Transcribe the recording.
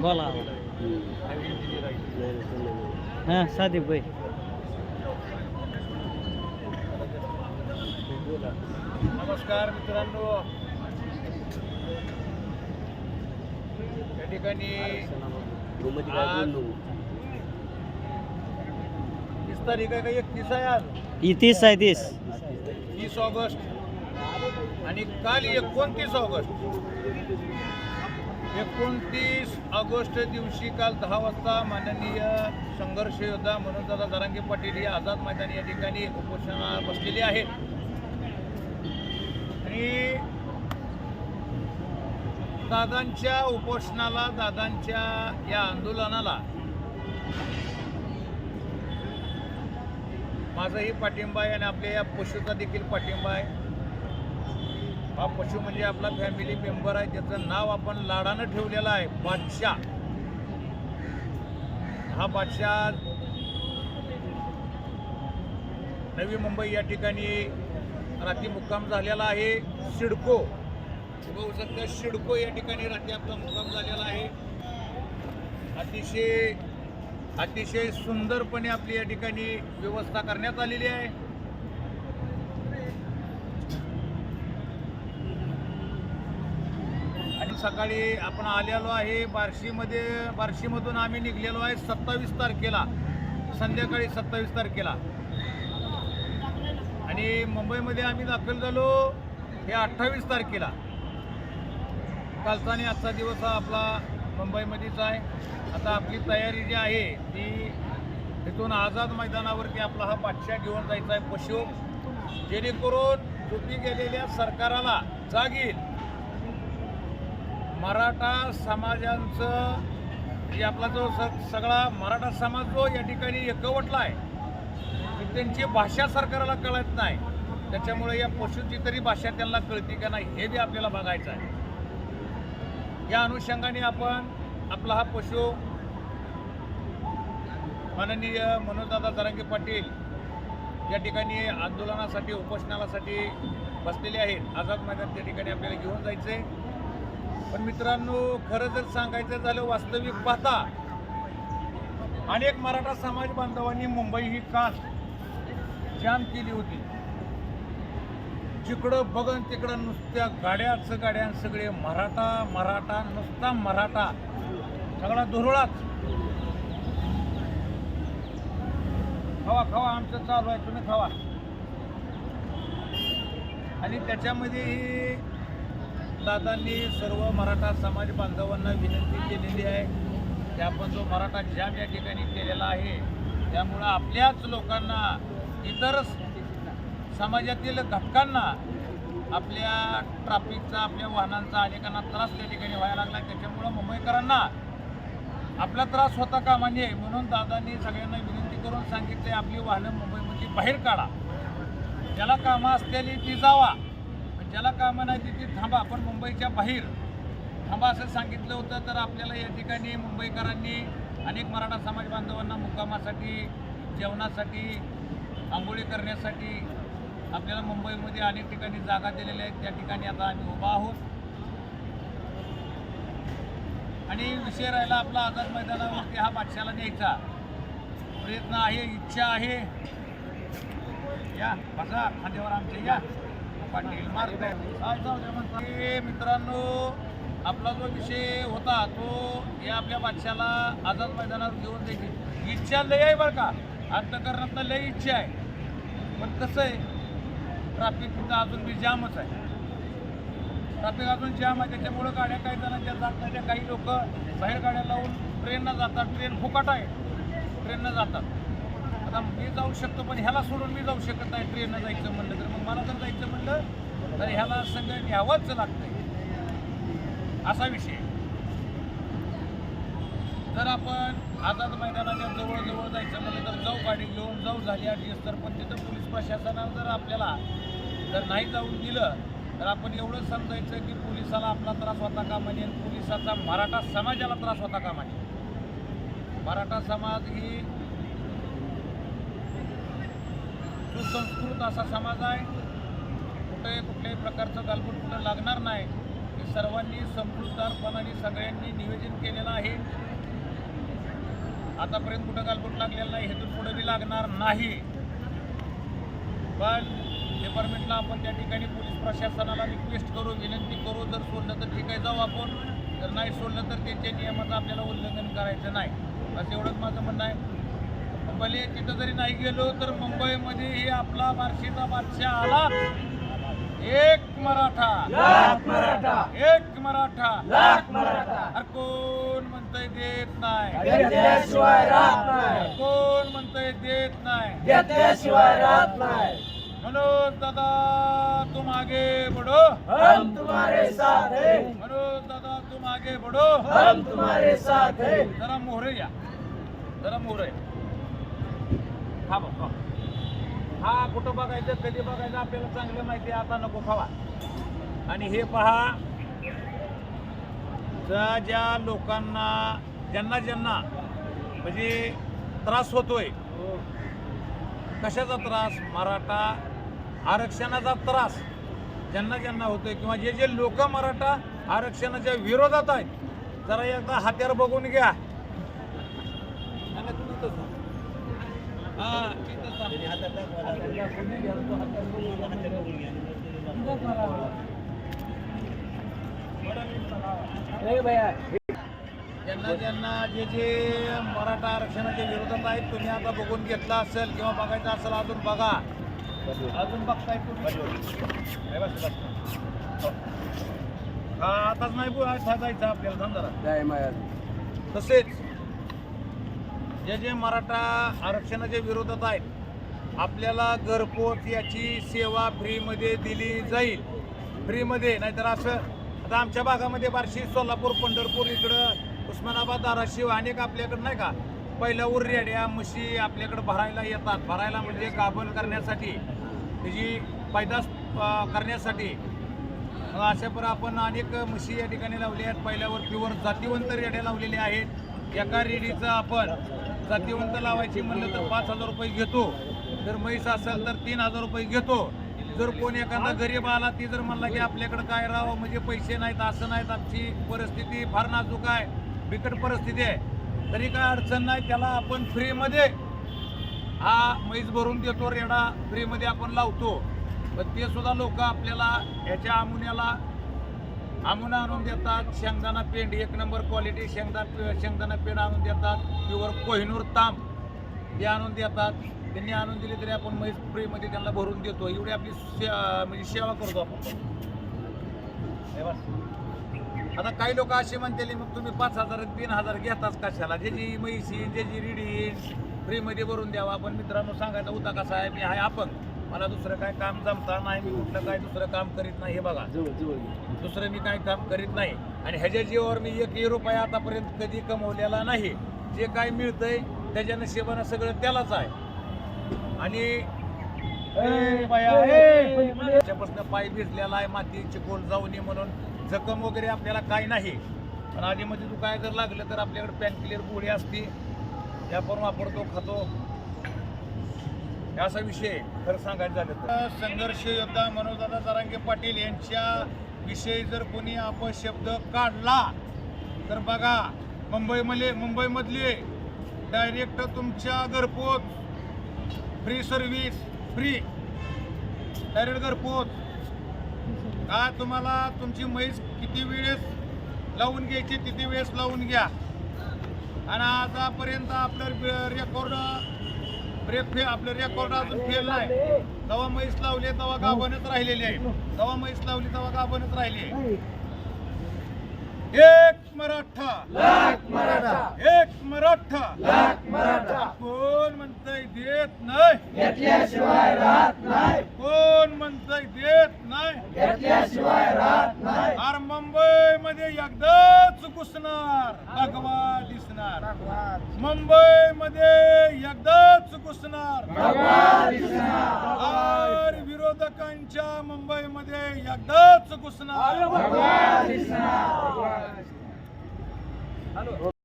बोला हां साधी बाई नमस्कार मित्रांनो. या ठिकाणी आज तीस तारीख आहे का एकतीस आहे आज? ही तीस आहे तीस. तीस ऑगस्ट. आणि काल एकोणतीस ऑगस्ट एकोणतीस ऑगस्ट दिवशी काल दहा वाजता माननीय संघर्ष योद्धा म्हणून दादा जरांगे पाटील हे आझाद मैदान या ठिकाणी उपोषणाला बसलेले आहेत आणि दादांच्या उपोषणाला दादांच्या या आंदोलनाला माझाही पाठिंबा आहे आणि आपल्या या पशुचा देखील पाठिंबा आहे. हा पशु म्हणजे आपला फॅमिली मेंबर आहे त्याचं नाव आपण लाडानं ठेवलेलं आहे बादशाह. हा बादशाह नवी मुंबई या ठिकाणी रात्री मुक्काम झालेला आहे सिडको. बघू शकता सिडको या ठिकाणी रात्री आपला मुक्काम झालेला आहे. अतिशय अतिशय सुंदरपणे आपली या ठिकाणी व्यवस्था करण्यात आलेली आहे आणि सकाळी आपण आलेलो आहे बार्शीमध्ये बार्शीमधून आम्ही निघलेलो आहे सत्तावीस तारखेला. संध्याकाळी सत्तावीस तारखेला. आणि मुंबईमध्ये आम्ही दाखल झालो हे अठ्ठावीस तारखेला. कालचा आणि आजचा दिवस हा आपला मुंबईमध्येच आहे. आता आपली तयारी जी आहे ती इथून आझाद मैदानावरती आपला हा बादशाह घेऊन जायचा आहे पशु. जेणेकरून चुकी गेलेल्या सरकाराला जाग येईल मराठा समाजांचं जे आपला जो स सगळा मराठा समाज जो या ठिकाणी एकवटला आहे की त्यांची भाषा सरकारला कळत नाही. त्याच्यामुळे या पशुची तरी भाषा त्यांना कळते का नाही हे बी आपल्याला बघायचं आहे. या अनुषंगाने आपण आपला हा पशु माननीय मनोजदादा जरांगे पाटील या ठिकाणी आंदोलनासाठी उपोषणालासाठी बसलेले आहेत. आझाद मैदान त्या ठिकाणी आपल्याला घेऊन जायचं आहे पण मित्रांनो खरं जर सांगायचं झालं वास्तविक पाहता अनेक मराठा समाज बांधवांनी मुंबई ही काल जाम केली होती. जिकडं बघन तिकडं नुसत्या गाड्याच गाड्या सगळे मराठा मराठा नुसता मराठा सगळा धुरळाच. खावा खावा आमचं चालू आहे तुम्ही खावा. आणि त्याच्यामध्ये दादांनी सर्व मराठा समाज बांधवांना विनंती केलेली आहे की आपण जो मराठा जाम या ठिकाणी केलेला आहे त्यामुळं आपल्याच लोकांना इतर समाजातील घटकांना आपल्या ट्रॅफिकचा आपल्या वाहनांचा अनेकांना त्रास त्या ठिकाणी व्हायला लागला. त्याच्यामुळं मुंबईकरांना आपला त्रास होता का म्हणजे म्हणून दादांनी सगळ्यांना विनंती करून सांगितले आपली वाहनं मुंबईमध्ये बाहेर काढा. ज्याला कामं असलेली ती जावा. ज्याला कामं नाही तिथे थांबा पण मुंबईच्या बाहेर थांबा असं सांगितलं होतं. तर आपल्याला या ठिकाणी मुंबईकरांनी अनेक मराठा समाज बांधवांना मुक्कामासाठी जेवणासाठी आंघोळी करण्यासाठी आपल्याला मुंबईमध्ये अनेक ठिकाणी जागा दिलेल्या आहेत. त्या ठिकाणी आता आम्ही उभा आहोत. आणि विषय राहिला आपला आझाद मैदानावरती. हा बादशाला न्यायचा प्रयत्न आहे इच्छा आहे. या बसा खांद्यावर आमच्या या. पाटील. काय मित्रांनो आपला जो विषय होता तो या आपल्या बादशाला आझाद मैदानावर घेऊन देखील इच्छा लय आहे बरं का? अंतकरणातनं लय इच्छा आहे. पण कसं आहे ट्रॅफिक तिथं अजून बी जामच आहे. ट्रॅफिक अजून जाम आहे. त्याच्यामुळं गाड्या काही जणांच्या जात नाही त्या काही लोक बाहेर गाड्या लावून ट्रेननं जातात. ट्रेन फुकट आहे. ट्रेननं जातात. आता मी जाऊ शकतो पण ह्याला सोडून मी जाऊ शकत नाही. ट्रेननं जायचं म्हणलं तर मग मला जर जायचं म्हणलं तर ह्याला सगळं न्यावंच लागतंय. असा विषय. जर आपण आझाद मैदानाच्या जवळजवळ जायचं म्हणलं तर जाऊ गाडी घेऊन जाऊ झाली ॲडजस्ट तर पण तिथं पोलीस प्रशासनानं जर आपल्याला जर नाही जाऊन दिलं तर आपण एवढंच समजायचं की पोलिसाला आपला त्रास होता का म्हणे पोलिसाचा मराठा समाजाला त्रास होता का म्हणे मराठा समाज ही सुसंस्कृत असा समाज आहे. कुठे कुठल्याही प्रकारचं गालबोट कुठं लागणार नाही. हे सर्वांनी समजूतदारपणाने सगळ्यांनी नियोजन केलेलं आहे. आतापर्यंत कुठं गालबोट लागलेलं नाही हेतून पुढे बी लागणार नाही. पण डिपार्टमेंटला आपण त्या ठिकाणी पोलीस प्रशासनाला रिक्वेस्ट करू विनंती करू जर सोडलं तर ठीक आहे जाऊ आपण. जर नाही सोडलं तर त्यांच्या नियमाचं आपल्याला उल्लंघन करायचं नाही. असं एवढंच माझं म्हणणं आहे. भले तिथं जरी नाही गेलो तर मुंबईमध्ये आपला बार्शीचा बादशाह आला. एक मराठा. लाख मराठा. एक मराठा. लाख मराठा. अरे कोण म्हणतंय देत नाही? कोण म्हणतंय देत नाही? राहत नाही. मनोज दादा तुम आगे बढ़ो हम तुम्हारे साथ हैं. मनोज दादा तुम आगे बढ़ो हम तुम्हारे साथ हैं. जरा मोहरे या. जरा मोहरे. हा बघ हा. हा कुठं बघायचं कधी बघायचं आपल्याला चांगलं माहिती आहे आता नको खावा. आणि हे पहा ज्या ज्या लोकांना ज्यांना ज्यांना म्हणजे त्रास होतोय कशाचा त्रास? मराठा आरक्षणाचा त्रास ज्यांना ज्यांना होतोय किंवा जे जे लोक मराठा आरक्षणाच्या विरोधात आहेत जरा एकदा हात्यार बघून घ्या. ज्यांना ज्यांना जे जे मराठा आरक्षणाच्या विरोधात आहेत तुम्ही आता बघून घेतला असेल किंवा बघायचं असेल अजून बघा. अजून बघताय तुम्ही. आताच नाही जायचं आपल्याला थांब जरा. तसेच जे जे मराठा आरक्षणाच्या विरोधात आहेत आपल्याला घरपोच याची सेवा फ्रीमध्ये दिली जाईल. फ्रीमध्ये नाहीतर असं आता आमच्या भागामध्ये बार्शी सोलापूर पंढरपूर इकडं उस्मानाबाद धाराशिव अनेक आपल्याकडं नाही का पहिल्यावर रेड्या म्हशी आपल्याकडं भरायला येतात. भरायला म्हणजे गाभण करण्यासाठी त्याची पैदास करण्यासाठी. अशा पर आपण अनेक म्हशी या ठिकाणी लावल्या आहेत. पहिल्यावर प्युअर जातीवंत रेड्या लावलेल्या आहेत. एका रेडीचं आपण जातीवंत लावायची म्हणलं तर पाच हजार रुपये घेतो. जर म्हैस असेल तर तीन हजार रुपये घेतो. जर कोण एखादा गरीब आला ती जर म्हणला की आपल्याकडे काय राहावं म्हणजे पैसे नाहीत असं नाहीत आमची परिस्थिती फार नाजूक आहे बिकट परिस्थिती आहे. तरी काय अडचण नाही त्याला आपण फ्रीमध्ये हा म्हैस भरून देतो रेडा फ्रीमध्ये आपण लावतो. पण ते सुद्धा लोक आपल्याला ह्याच्या आमुन्याला आणून आणून देतात शेंगदाणा पेंड एक नंबर क्वालिटी शेंगदा शेंगदाणा पेंड आणून देतात प्युअर कोहिनूर तांब. ते आणून देतात. त्यांनी आणून दिले तरी आपण म्हैस फ्रीमध्ये त्यांना भरून देतो. एवढी आपली से- म्हणजे सेवा करतो आपण. आता काही लोक असे म्हणतील मग तुम्ही पाच हजार तीन हजार घेताच कशाला? ज्याची जी म्हैसी जे रिडी फ्रीमध्ये भरून द्यावा. आपण मित्रांनो सांगायचा होता कसा आहे मी आहे आपण मला दुसरं काय काम जमता नाही मी कुठलं काय दुसरं काम करीत नाही हे बघा. दुसरं मी काय काम करीत नाही. आणि ह्याच्या जीवावर मी एकही रुपया आतापर्यंत कधी कमवलेला नाही. जे काय मिळतंय त्याच्या नशिबानं सगळं त्यालाच आहे. आणि त्याच्यापासून पाय भिजलेला आहे माती चिकोल जाऊ नये म्हणून. जखम वगैरे आपल्याला काय नाही. पण आधीमध्ये तू काय जर लागलं तर आपल्याकडे पॅन क्लिअर गोळी असते. त्या पण वापरतो खातो. असा विषय खरं सांगायचं झालं तर. संघर्ष योद्धा मनोजदादा जरांगे पाटील यांच्या विषयी जर कोणी अपशब्द काढला तर बघा मुंबईमध्ये मुंबईमधले डायरेक्ट तुमच्या घरपोच फ्री सर्व्हिस फ्री डायरेक्ट घरपोच. का तुम्हाला तुमची म्हैस किती वेळेस लावून घ्यायची तिथे वेळेस लावून घ्या? आणि आतापर्यंत आपलं रेकॉर्ड ब्रेक फे आपलं रेकॉर्ड अजून फेल नाही. जेव्हा म्हैस लावली तेव्हा गाभणच राहिलेली आहे. जेव्हा म्हैस लावली तेव्हा गाभणच राहिली आहे. एक मराठा. लाख मराठा. एक मराठा. लाख मराठा. कोण म्हणतंय देत नाही? घेतल्याशिवाय राहत नाही. कोण म्हणतंय देत नाही? घेतल्याशिवाय राहत नाही. अरे मुंबई मध्ये एकदाच घुसणार भगवा दिसणार. मुंबई मध्ये एकदाच घुसणार अरे विरोधकांच्या मुंबई मध्ये एकदाच घुसणार